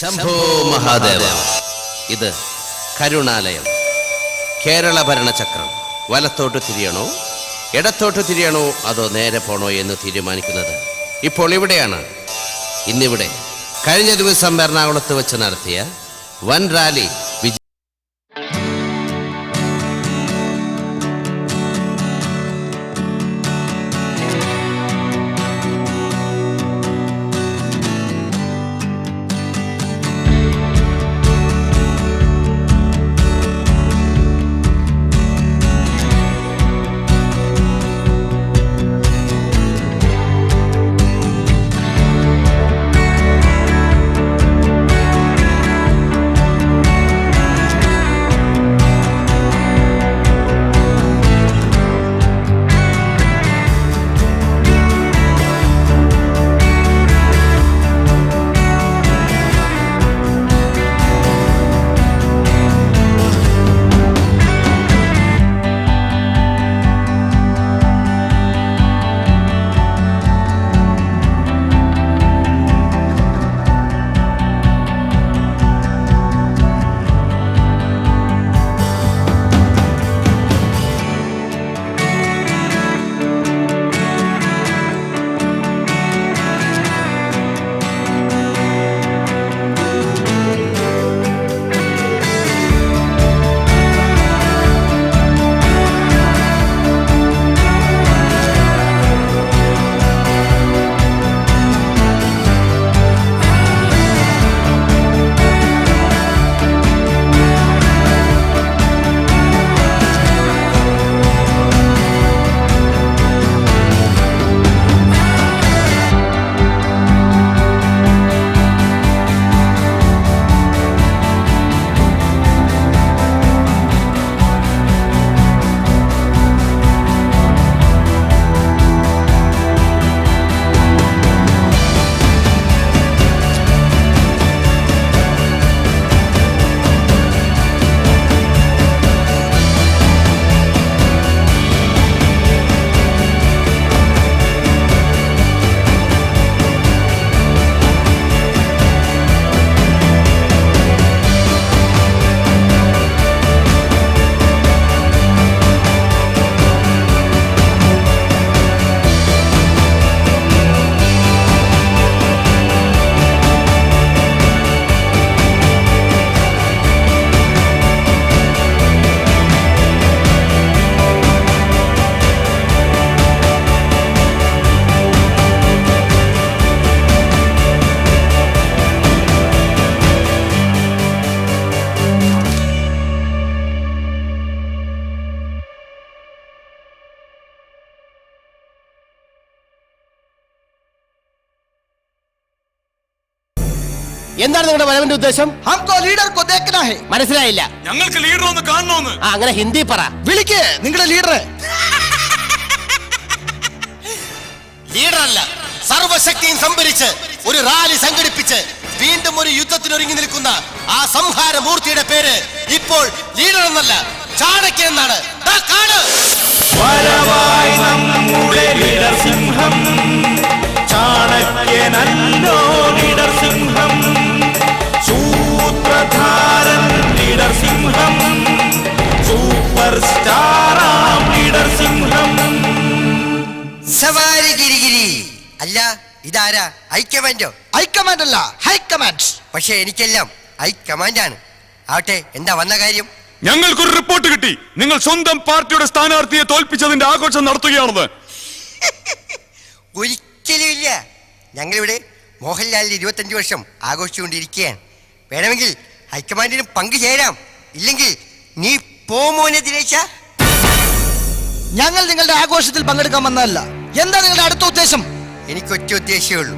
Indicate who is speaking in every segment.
Speaker 1: ശംഭോ മഹാദേവ. ഇത് കരുണാലയം. കേരള ഭരണചക്രം. വലത്തോട്ട് തിരിയണോ? ഇടത്തോട്ട് തിരിയണോ? അതോ നേരെ പോണോ എന്ന് തീരുമാനിക്കുന്നത്? ഇപ്പോൾ ഇവിടെയാണ്. ഇന്നിവിടെ. കഴിഞ്ഞ ദിവസം എറണാകുളത്ത് വെച്ച് നടത്തിയ വൻ റാലി
Speaker 2: എന്താണ് നിങ്ങളുടെ വരവിന്റെ ഉദ്ദേശം
Speaker 3: हमको लीडर को देखना है
Speaker 2: മനസ്സിലായില്ല
Speaker 4: ഞങ്ങൾക്ക് ലീഡർ ഒന്ന് കാണണമെന്ന്
Speaker 2: ആ അങ്ങനെ ഹിന്ദി പറ
Speaker 3: വിളിക്ക് നിങ്ങളുടെ ലീഡർ
Speaker 5: ലീഡറല്ല സർവശക്തിയും സംഭരിച്ച് ഒരു റാലി സംഘടിപ്പിച്ച് വീണ്ടും ഒരു യുദ്ധത്തിന് ഒരുങ്ങി നിൽക്കുന്ന ആ സംഹാര മൂർത്തിയുടെ പേര് ഇപ്പോൾ ലീഡർ എന്നല്ല ചാണക്യൻ എന്നാണ് ദാ കാണ്.
Speaker 6: വരവായി നമ്മുടെ ലീഡർ സിംഹം ചാണക്യനല്ലോ ലീഡർ ലീഡർ സിംഹം. സൂപ്പർ സ്റ്റാറാം ലീഡർ സിംഹം.
Speaker 5: സവാരി ഗിരിഗിരി. അല്ല ഇതാരാ? ഹൈക്കമാൻഡോ
Speaker 3: ഹൈക്കമാൻഡ് അല്ല ഹൈക്കമാൻഡ്
Speaker 5: പക്ഷെ എനിക്കെല്ലാം ഹൈക്കമാൻഡാണ് ആവട്ടെ എന്താ വന്ന കാര്യം?
Speaker 4: ഞങ്ങൾക്കൊരു റിപ്പോർട്ട് കിട്ടി. നിങ്ങൾ സ്വന്തം പാർട്ടിയുടെ സ്ഥാനാർത്ഥിയെ തോൽപ്പിച്ചതിന്റെ ആഘോഷം നടത്തുകയാണെന്ന്.
Speaker 5: ഒരിക്കലും ഇല്ല. ഞങ്ങളിവിടെ മോഹൻലാലിന്റെ ഇരുപത്തഞ്ച് വർഷം ആഘോഷിച്ചുകൊണ്ടിരിക്കുകയാണ്. വേണമെങ്കിൽ ഹൈക്കമാൻഡിന് പങ്കുചേരാം ഇല്ലെങ്കിൽ നീ പോമോനെ ദിനേശ.
Speaker 3: ഞങ്ങൾ നിങ്ങളുടെ ആഘോഷത്തിൽ പങ്കെടുക്കാൻ വന്നതല്ല. എന്താ നിങ്ങളുടെ അടുത്ത ഉദ്ദേശം?
Speaker 5: എനിക്ക് ഒറ്റ ഉദ്ദേശമേ ഉള്ളൂ.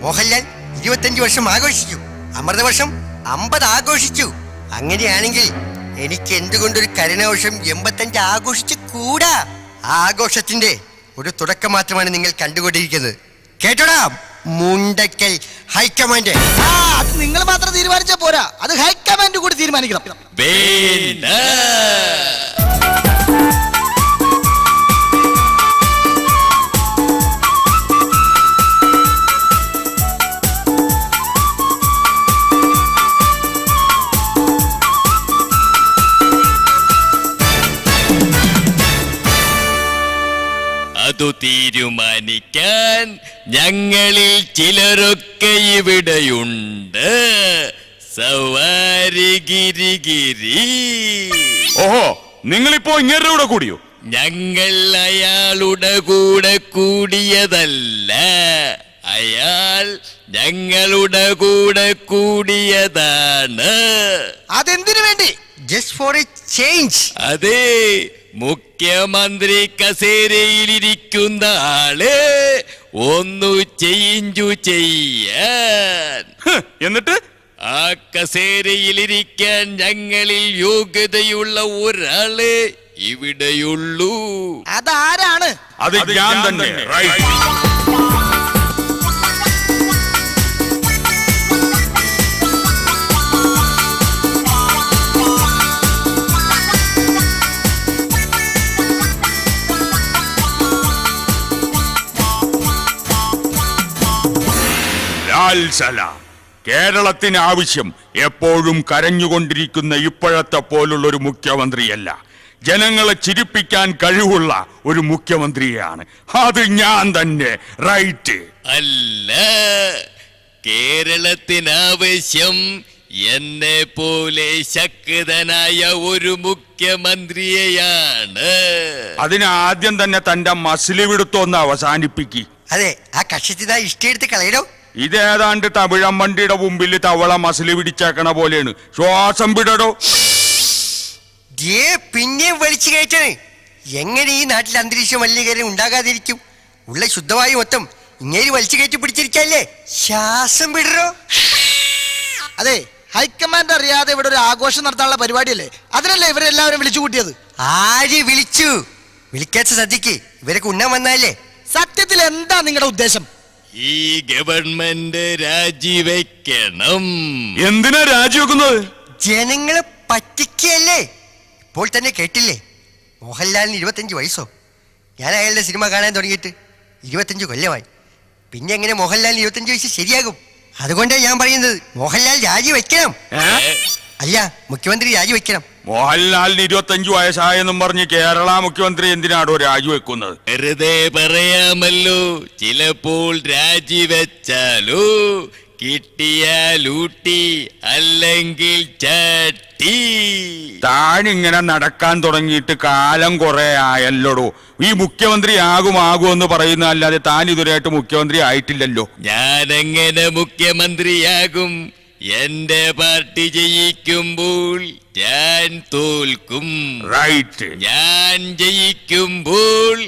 Speaker 5: മോഹൻലാൽ ഇരുപത്തഞ്ച് വർഷം ആഘോഷിച്ചു. അമൃതവർഷം അമ്പത് ആഘോഷിച്ചു. അങ്ങനെയാണെങ്കിൽ എനിക്ക് എന്തുകൊണ്ടൊരു കരുണാവർഷം എൺപത്തഞ്ച് ആഘോഷിച്ച് കൂടാ? ആ ആഘോഷത്തിന്റെ ഒരു തുടക്കം മാത്രമാണ് നിങ്ങൾ കണ്ടുകൊണ്ടിരിക്കുന്നത്. കേട്ടോടാ? Mundakkal high command.
Speaker 3: ആ അത് നിങ്ങൾ മാത്രം തീരുമാനിച്ചാൽ പോരാ. അത് ഹൈക്കമാൻഡ് കൂടി തീരുമാനിക്കണം.
Speaker 7: ഞങ്ങളിൽ ചിലരൊക്കെ ഇവിടെയുണ്ട്. സവാരി ഗിരി ഗിരി
Speaker 4: ഓഹോ നിങ്ങളിപ്പോ ഇങ്ങരുടെ കൂടെ കൂടിയോ?
Speaker 7: ഞങ്ങൾ അയാളുടെ കൂടെ കൂടിയതല്ല. അയാൾ ഞങ്ങളുടെ കൂടെ കൂടിയതാണ്.
Speaker 3: അതെന്തിനു വേണ്ടി?
Speaker 5: ജസ്റ്റ് ഫോർ എ ചേഞ്ച്
Speaker 7: അതെ മുഖ്യമന്ത്രി കസേരയിലിരിക്കുന്ന ആൾ ഒന്നു ചെയ്ഞ്ചു ചെയ്യാൻ.
Speaker 4: എന്നിട്ട്?
Speaker 7: ആ കസേരയിലിരിക്കാൻ ഞങ്ങളിൽ യോഗ്യതയുള്ള ഒരാൾ ഇവിടെയുള്ളൂ.
Speaker 3: അതാരാണ്?
Speaker 4: അത് ഞാൻ തന്നെ. റൈറ്റ് ലാൽ സലാം കേരളത്തിന് ആവശ്യം എപ്പോഴും കരഞ്ഞുകൊണ്ടിരിക്കുന്ന ഇപ്പോഴത്തെ പോലുള്ള ഒരു മുഖ്യമന്ത്രിയല്ല. ജനങ്ങളെ ചിരിപ്പിക്കാൻ കഴിവുള്ള ഒരു മുഖ്യമന്ത്രിയാണ്. അത് ഞാൻ തന്നെ. റൈറ്റ്
Speaker 7: അല്ല കേരളത്തിനാവശ്യം എന്നെ പോലെ ശക്തനായ ഒരു മുഖ്യമന്ത്രിയെയാണ്.
Speaker 4: അതിനാദ്യം തന്നെ തന്റെ മസിലിവിടുത്തൊന്ന് അവസാനിപ്പിക്കി.
Speaker 5: അതെ ആ കക്ഷത്തിനാ ഇഷ്ടയെടുത്ത് കളയണോ?
Speaker 4: ഇതേതാണ്ട് തമിഴമ്മണ്ടിയുടെ മുമ്പിൽ തവള മസിൽ പിടിച്ചേക്കണ പോലെയാണ്. ശ്വാസം വിടടോ.
Speaker 5: ദേ പിന്നെയും വലിച്ചു കയറ്റണേ. എങ്ങനെ ഈ നാട്ടിൽ അന്തരീക്ഷ മലിനീകരണം ഉണ്ടാകാതിരിക്കും? ഉള്ള ശുദ്ധവായു മൊത്തം ഇങ്ങനെ വലിച്ചു കയറ്റി പിടിച്ചിരിക്കല്ലേ? ശ്വാസം വിടറോ
Speaker 3: അതെ ഹൈക്കമാൻഡ് അറിയാതെ ഇവിടെ ഒരു ആഘോഷം നടത്താനുള്ള പരിപാടിയല്ലേ? അതിനല്ലേ ഇവരെല്ലാവരും വിളിച്ചു കൂട്ടിയത്?
Speaker 5: ആര് വിളിച്ചു? വിളിക്കാച്ച സദ്യക്ക് ഇവരൊക്കെ ഉണ്ണാൻ വന്നാലേ
Speaker 3: സത്യത്തിൽ എന്താ നിങ്ങളുടെ ഉദ്ദേശം?
Speaker 7: ഈ ഗവൺമെന്റ് രാജിവെക്കണം.
Speaker 4: എന്തിനാ രാജിവെക്കുന്നത്?
Speaker 5: ജനങ്ങളെ പറ്റിക്കല്ലേ ഇപ്പോൾ തന്നെ കേട്ടില്ലേ? മോഹൻലാലിന് ഇരുപത്തഞ്ച് വയസ്സോ? ഞാൻ അയാളുടെ സിനിമ കാണാൻ തുടങ്ങിയിട്ട് ഇരുപത്തഞ്ച് കൊല്ലമായി. പിന്നെ എങ്ങനെ മോഹൻലാലിന് ഇരുപത്തഞ്ച് വയസ്സ് ശരിയാകും? അതുകൊണ്ടാണ് ഞാൻ പറയുന്നത് മോഹൻലാൽ രാജിവെക്കണം? അല്ല മുഖ്യമന്ത്രി രാജിവെക്കണം.
Speaker 4: മോഹൻലാലിന് ഇരുപത്തഞ്ചു വയസ്സായെന്നും പറഞ്ഞ് കേരള മുഖ്യമന്ത്രി എന്തിനാടോ രാജിവെക്കുന്നത്?
Speaker 7: വെറുതെ പറയാമല്ലോ ചിലപ്പോൾ രാജിവെച്ചാലോ കിട്ടിയാലൂട്ടി അല്ലെങ്കിൽ ചട്ടി.
Speaker 4: താനിങ്ങനെ നടക്കാൻ തുടങ്ങിയിട്ട് കാലം കുറെ ആയല്ലോടോ. ഈ മുഖ്യമന്ത്രി ആകും ആകും എന്ന് പറയുന്ന അല്ലാതെ താൻ ഇതുവരെയായിട്ട് മുഖ്യമന്ത്രി ആയിട്ടില്ലല്ലോ.
Speaker 7: ഞാനെങ്ങനെ മുഖ്യമന്ത്രിയാകും? എന്റെ പാർട്ടി ജയിക്കുമ്പോൾ ഞാൻ തോൽക്കും.
Speaker 4: റൈറ്റ്
Speaker 7: ഞാൻ ജയിക്കുമ്പോൾ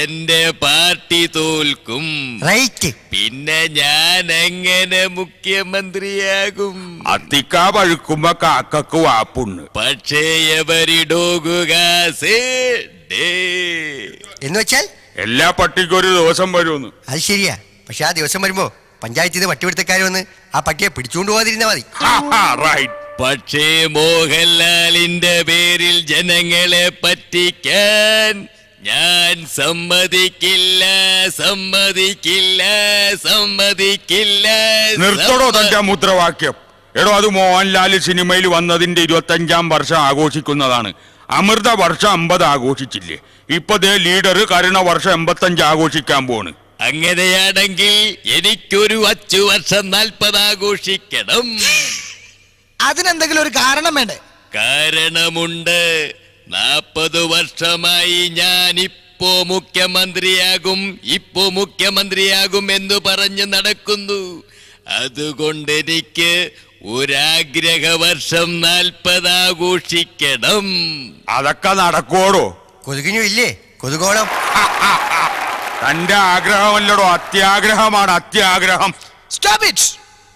Speaker 7: എന്റെ പാർട്ടി തോൽക്കും.
Speaker 5: റൈറ്റ്
Speaker 7: പിന്നെ ഞാൻ എങ്ങനെ മുഖ്യമന്ത്രിയാകും?
Speaker 4: അത്തിക്ക പഴുക്കുമ്പോ കാക്കക്ക് വാപ്പുണ്ട്
Speaker 7: പക്ഷേ എവരിടോകുക
Speaker 5: എന്ന് വെച്ചാൽ
Speaker 4: എല്ലാ പട്ടിക്കും ഒരു ദിവസം വരുമെന്ന്
Speaker 5: അത് ശരിയാ. പക്ഷെ ആ ദിവസം വരുമ്പോ പഞ്ചായത്തിൽ നിന്ന് പട്ടിപിടുത്തക്കാർ വന്ന് ആ പട്ടിയെ പിടിച്ചുകൊണ്ട് പോകാതിരുന്നാ മതി.
Speaker 4: റൈറ്റ്
Speaker 7: പക്ഷേ മോഹൻലാലിന്റെ പേരിൽ ജനങ്ങളെ പറ്റിക്കാൻ ഞാൻ സമ്മതിക്കില്ല സമ്മതിക്കില്ല സമ്മതിക്കില്ല.
Speaker 4: നിർത്തടോ തന്റെ മുദ്രാവാക്യം. എടോ അത് മോഹൻലാൽ സിനിമയിൽ വന്നതിന്റെ ഇരുപത്തഞ്ചാം വർഷം ആഘോഷിക്കുന്നതാണ്. അമൃത വർഷം അമ്പത് ആഘോഷിച്ചില്ലേ? ഇപ്പൊ ദേ ലീഡർ കരുണ വർഷം എൺപത്തഞ്ച് ആഘോഷിക്കാൻ പോണ്.
Speaker 7: അങ്ങനെയാണെങ്കിൽ എനിക്കൊരു അച്ചു വർഷം നാൽപ്പത് ആഘോഷിക്കണം.
Speaker 3: അതിനെന്തെങ്കിലും ഒരു കാരണം വേണ്ടേ?
Speaker 7: കാരണമുണ്ട്. നാൽപ്പത് വർഷമായി ഞാൻ ഇപ്പോ മുഖ്യമന്ത്രിയാകും ഇപ്പോ മുഖ്യമന്ത്രിയാകും എന്ന് പറഞ്ഞു നടക്കുന്നു. അതുകൊണ്ട് എനിക്ക് ഒരാഗ്രഹ വർഷം നാൽപ്പത് ആഘോഷിക്കണം.
Speaker 4: അതൊക്കെ നടക്കോടോ
Speaker 5: കൊതുകിനും ഇല്ലേ? കൊതുകോളം.
Speaker 4: തന്റെ ആഗ്രഹമല്ലടോ അത്യാഗ്രഹമാണ് അത്യാഗ്രഹം.
Speaker 3: സ്റ്റോപ്പ് ഇറ്റ്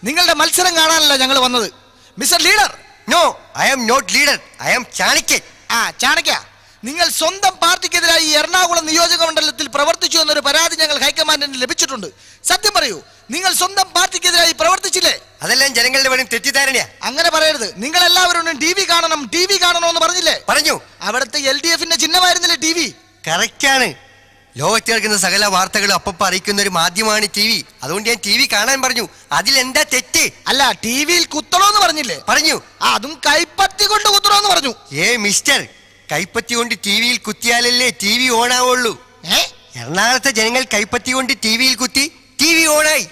Speaker 3: നിങ്ങളുടെ മത്സരം കാണാനല്ല ഞങ്ങൾ വന്നത്. Mister leader.
Speaker 5: No I am not leader I am ചാണക്യൻ
Speaker 3: ആ ചാണക്യ നിങ്ങൾ സ്വന്തം പാർട്ടിക്കെതിരായി ഈ എറണാകുളം നിയോജക മണ്ഡലത്തിൽ പ്രവർത്തിച്ചു എന്നൊരു പരാതി ഞങ്ങൾ ഹൈക്കമാൻഡിന് ലഭിച്ചിട്ടുണ്ട്. സത്യം പറയൂ നിങ്ങൾ സ്വന്തം പാർട്ടിക്കെതിരായി പ്രവർത്തിച്ചില്ലേ?
Speaker 5: അതെല്ലാം ജനങ്ങളുടെ വെറും തെറ്റിദ്ധാരണയാ.
Speaker 3: അങ്ങനെ പറയരുത്. നിങ്ങൾ എല്ലാവരും ടി വി കാണണം ടി വി കാണണം എന്ന് പറഞ്ഞില്ലേ?
Speaker 5: പറഞ്ഞു.
Speaker 3: അവിടുത്തെ എൽ ഡി എഫിന്റെ ചിഹ്നമായിരുന്നില്ലേ ടി വി?
Speaker 5: കറക്റ്റാണ് ലോകത്ത് കേൾക്കുന്ന സകല വാർത്തകളും അപ്പപ്പ അറിയിക്കുന്ന ഒരു മാധ്യമമാണ് ടി വി. അതുകൊണ്ട് ഞാൻ ടി വി കാണാൻ പറഞ്ഞു. അതിൽ അതിലെന്താ തെറ്റ്?
Speaker 3: അല്ല ടി വിയിൽ കുത്തണോന്ന് പറഞ്ഞില്ലേ?
Speaker 5: പറഞ്ഞു.
Speaker 3: ആ, അതും കൈപ്പത്തി കൊണ്ട് കുത്തണോന്ന് പറഞ്ഞു.
Speaker 5: ഏ മിസ്റ്റർ കൈപ്പത്തി കൊണ്ട് ടി വിയിൽ കുത്തിയാലല്ലേ ടി വി ഓണാവുള്ളൂ?
Speaker 3: ഏ?
Speaker 5: എറണാകുളത്തെ ജനങ്ങൾ കൈപ്പത്തി കൊണ്ട് ടി വിയിൽ കുത്തി ടി വി ഓണായി.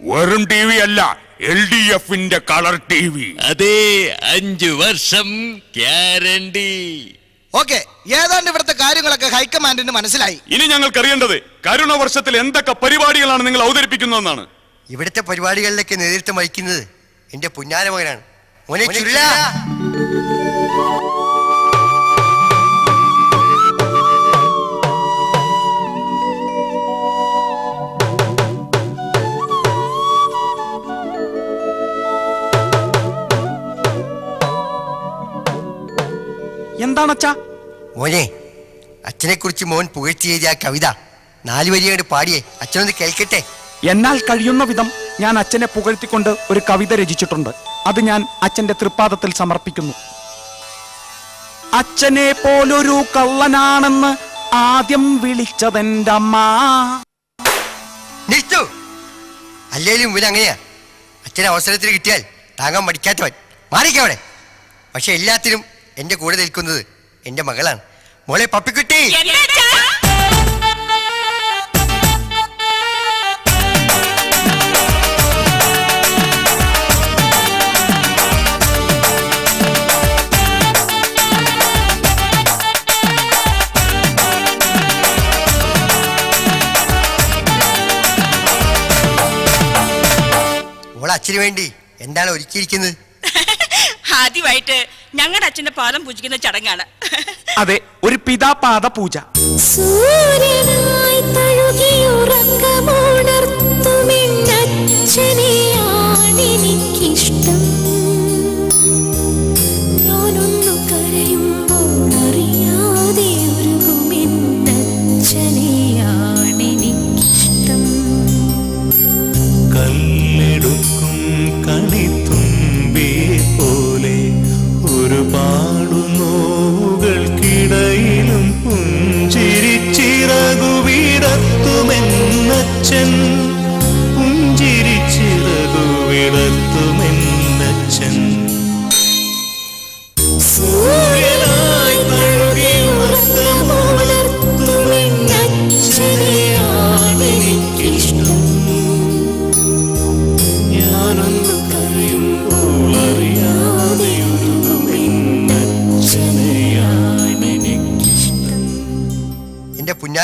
Speaker 4: വെറും ടി വി അല്ല എൽ ഡി എഫിന്റെ കളർ ടി വി.
Speaker 7: അതേ അഞ്ചു വർഷം ഗ്യാരണ്ടി.
Speaker 3: ഓക്കെ ഏതാണ്ട് ഇവിടുത്തെ കാര്യങ്ങളൊക്കെ ഹൈക്കമാൻഡിന് മനസ്സിലായി.
Speaker 4: ഇനി ഞങ്ങൾക്ക് അറിയേണ്ടത് കരുണ വർഷത്തിൽ എന്തൊക്കെ പരിപാടികളാണ് നിങ്ങൾ അവതരിപ്പിക്കുന്നതെന്നാണ്.
Speaker 5: ഇവിടുത്തെ പരിപാടികളിലേക്ക് നേതൃത്വം വഹിക്കുന്നത് എന്റെ പുന്നാര മകനാണ്. മോനെ ചുരുള.
Speaker 8: എന്താണച്ചാ?
Speaker 5: മോനെ അച്ഛനെ കുറിച്ച് മോൻ പുകഴ്ത്തി എഴുതിയ ആ കവിത നാലു വരിയായിട്ട് പാടിയേ. അച്ഛനൊന്ന് കേൾക്കട്ടെ?
Speaker 8: എന്നാൽ കഴിയുന്ന വിധം ഞാൻ അച്ഛനെ പുകഴ്ത്തിക്കൊണ്ട് ഒരു കവിത രചിച്ചിട്ടുണ്ട്. അത് ഞാൻ അച്ഛന്റെ തൃപ്പാദത്തിൽ സമർപ്പിക്കുന്നു. അച്ഛനെ പോലൊരു കള്ളനാണെന്ന് ആദ്യം വിളിച്ചതെന്റെ അമ്മ.
Speaker 5: നിർത്തു അല്ലേലും ഇവൻ അങ്ങനെയാ. അച്ഛനെ അവസരത്തിൽ കിട്ടിയാൽ താങ്ങാൻ മടിക്കാത്തവൻ. മാറിക്കവിടെ പക്ഷെ എല്ലാത്തിനും എന്റെ കൂടെ നിൽക്കുന്നത് എന്റെ മകളാണ്. മോളെ പപ്പിക്കുട്ടി. മോളെ അച്ഛന് വേണ്ടി എന്താണ് ഒരുക്കിയിരിക്കുന്നത്?
Speaker 9: ആദ്യമായിട്ട് ഞങ്ങളുടെ അച്ഛന്റെ പാദം പൂജിക്കുന്ന ചടങ്ങാണ്.
Speaker 8: അതെ ഒരു പിതാപാദ പൂജ
Speaker 6: സൂര്യനായി തഴുകിയുറക്കമുണർത്തുമെന്നച്ഛനെയാണെനിക്കിഷ്ടം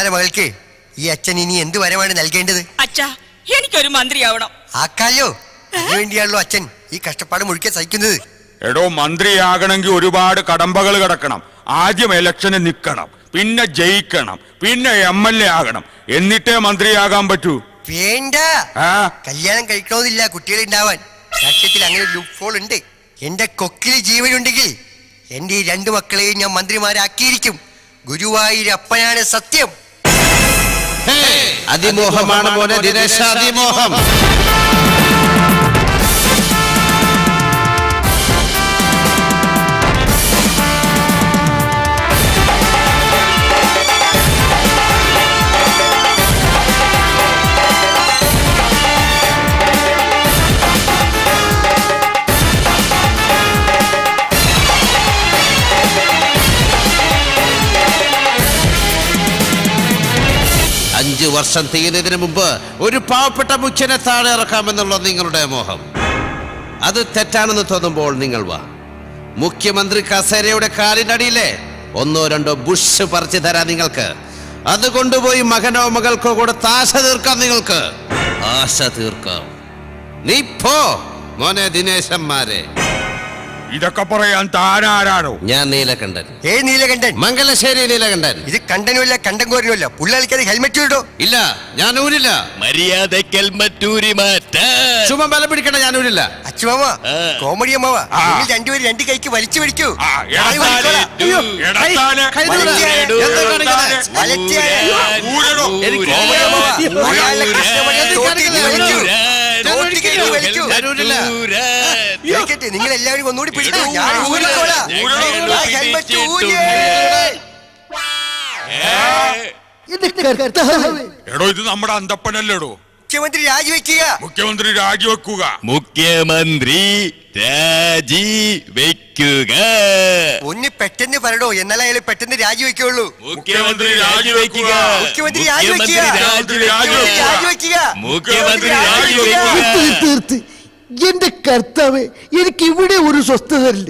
Speaker 5: എന്റെ മകൾക്ക് ഈ അച്ഛൻ ഇനി എന്ത് വരമാണ് നൽകേണ്ടത്?
Speaker 9: അച്ഛാ എനിക്കൊരു മന്ത്രിയാവണം.
Speaker 5: ആക്കാലോ? അതിനുവേണ്ടിയാണല്ലോ അച്ഛൻ ഈ കഷ്ടപ്പാട് മുഴുക്കെ സഹിക്കുന്നത്.
Speaker 4: എടോ മന്ത്രിയാകണമെങ്കിൽ ഒരുപാട് കടമ്പകൾ കിടക്കണം. ആദ്യം ഇലക്ഷന് നിൽക്കണം പിന്നെ ജയിക്കണം പിന്നെ എം എൽ എ ആകണം. എന്നിട്ടേ മന്ത്രിയാകാൻ പറ്റൂ.
Speaker 5: വേണ്ട.
Speaker 4: ആ?
Speaker 5: കല്യാണം കഴിക്കണമെന്നില്ല കുട്ടികൾ ഉണ്ടാവാൻ രാഷ്ട്രീയത്തിൽ അങ്ങനെ ഒരു ലൂപ്പോൾ ഉണ്ട്. എന്റെ കൊക്കിൽ ജീവനുണ്ടെങ്കിൽ എന്റെ ഈ രണ്ടു മക്കളെയും ഞാൻ മന്ത്രിമാരാക്കിയിരിക്കും. ഗുരുവായൂരപ്പനാണ് സത്യം.
Speaker 1: അതിമോഹമാണ് മോനെ ദിനേശ അതിമോഹം. വർഷം തീരുന്നതിന് മുമ്പ് ഒരു പാവപ്പെട്ട മുഖ്യനെ താഴെ ഇറക്കാമെന്നുള്ള നിങ്ങളുടെ മോഹം. അത് തെറ്റാണെന്ന് തോന്നുമ്പോൾ നിങ്ങൾ വാ. മുഖ്യമന്ത്രി കസേരയുടെ കാലിനടിയിലെ ഒന്നോ രണ്ടോ ബുഷ് പറിച്ചു തരാം നിങ്ങൾക്ക്. അത് കൊണ്ടുപോയി മകനോ മകൾക്കോ കൂടെ താശ തീർക്കാം നിങ്ങൾക്ക്. ആശ തീർക്കാം. നീ പോ മോനെ ദിനേശന്മാരെ.
Speaker 4: ഇതൊക്കെ പറയാൻ താനാരാണോ
Speaker 1: ഞാൻ നീലകണ്ഠൻ
Speaker 5: ഏ നീലകണ്ഠൻ
Speaker 1: മംഗലശ്ശേരി നീലകണ്ഠൻ
Speaker 5: ഇത് കണ്ടനുമില്ല കണ്ടൻകോരനുമില്ല പുള്ളളിക്കാതെ ഹെൽമെറ്റ് ഇടോ
Speaker 1: ഇല്ല ഞാൻ ഊരില്ല
Speaker 7: മര്യാദയ്ക്ക് മറ്റൂരി മാറ്റാൻ
Speaker 1: ചുമ ബലം പിടിക്കണ്ട ഞാൻ ഊരില്ല
Speaker 5: അച്ചുമാവ
Speaker 7: ആ.
Speaker 5: കോമഡി അമ്മാവ
Speaker 4: ആ.
Speaker 5: നിങ്ങൾ രണ്ടുപേരും രണ്ട് കൈക്ക് വലിച്ചു പിടിച്ചു
Speaker 4: ആ,
Speaker 5: ഞാൻ
Speaker 4: ഇടത്താലെ,
Speaker 5: വലിച്ചോളാം.
Speaker 4: ഇടത്താലെ,
Speaker 1: കൈ ദൂരെ.
Speaker 5: വലിച്ചേ.
Speaker 1: എന്താ കാണിക്കുന്നത്?
Speaker 5: വലിച്ചേ.
Speaker 4: ഊരടോ.
Speaker 1: എനിക്ക്
Speaker 5: നിങ്ങൾ എല്ലാവരും ഒന്നുകൂടി പിടിക്കൂ ഞാൻ ഊരിക്കോളാം. ആ ഹെൽമെറ്റ് ഊരിയേ.
Speaker 4: എടോ ഇത് നമ്മുടെ അന്തപ്പനല്ലേടോ?
Speaker 5: മുഖ്യമന്ത്രി രാജിവെക്കുക.
Speaker 4: മുഖ്യമന്ത്രി രാജിവെക്കുക.
Speaker 7: മുഖ്യമന്ത്രി രാജി വെക്കുക
Speaker 5: ഒന്ന് പെട്ടെന്ന് പറയടോ എന്നാലേ അയാൾ പെട്ടെന്ന് രാജിവെക്കുള്ളൂ.
Speaker 7: മുഖ്യമന്ത്രി രാജിവെക്കുക.
Speaker 5: മുഖ്യമന്ത്രി രാജിവെക്കുക.
Speaker 7: രാജിവെക്കുക. മുഖ്യമന്ത്രി
Speaker 5: രാജിവെക്കുക.
Speaker 10: എന്റെ കർത്താവ് എനിക്ക് ഇവിടെ ഒരു സ്വസ്ഥത ഇല്ല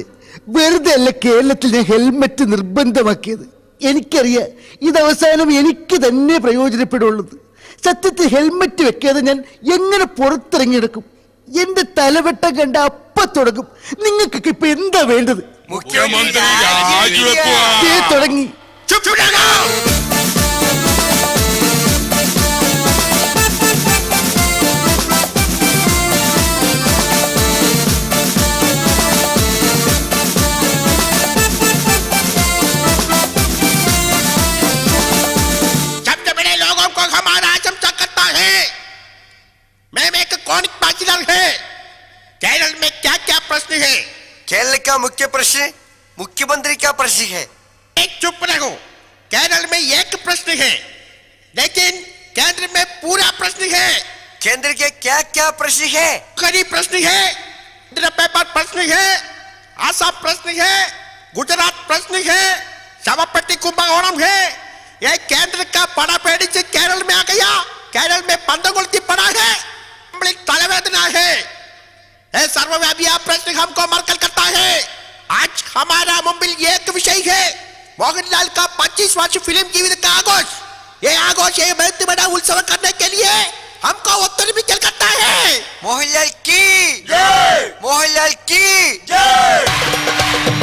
Speaker 10: വെറുതെ അല്ല കേരളത്തിൽ ഞാൻ ഹെൽമെറ്റ് നിർബന്ധമാക്കിയത്. എനിക്കറിയാം ഇത് അവസാനം എനിക്ക് തന്നെ പ്രയോജനപ്പെടുള്ളത് സത്യത്തിൽ ഹെൽമെറ്റ് വെക്കാതെ ഞാൻ എങ്ങനെ പുറത്തിറങ്ങിയെടുക്കും? എന്റെ തലവെട്ടം കണ്ട അപ്പ തുടങ്ങും. നിങ്ങൾക്കൊക്കെ ഇപ്പൊ എന്താ വേണ്ടത്?
Speaker 4: മുഖ്യമന്ത്രി
Speaker 10: തുടങ്ങി.
Speaker 11: मैं एक कौन बाजिलर है? केरल में क्या क्या प्रश्न है?
Speaker 5: केरल का मुख्य प्रश्न मुख्यमंत्री का प्रश्न है।
Speaker 11: एक चुप रहो। केरल में एक प्रश्न है लेकिन केंद्र में पूरा प्रश्न है।
Speaker 5: केंद्र के क्या क्या प्रश्न है?
Speaker 11: करी प्रश्न है पेपर प्रश्न है आसाम प्रश्न है गुजरात प्रश्न है सभापति कुंभकोणम है। यह केंद्र का पड़ा पेड़ी से केरल में आ गया। केरल में बंदगुलती पड़ा है। पब्लिक तलवेदना है। सर्वव्यापी प्रश्न हमको मरकल करता है। आज हमारा मुंबई एक विषय है। मोहनलाल का पच्चीस वर्ष फ़िल्म जीवित का आगोश। ये आगोश ये बहुत बड़ा उत्सव करने के लिए हमको उत्तर भी चल करता है।
Speaker 5: मोहनलाल की। मोहनलाल की।
Speaker 12: जय।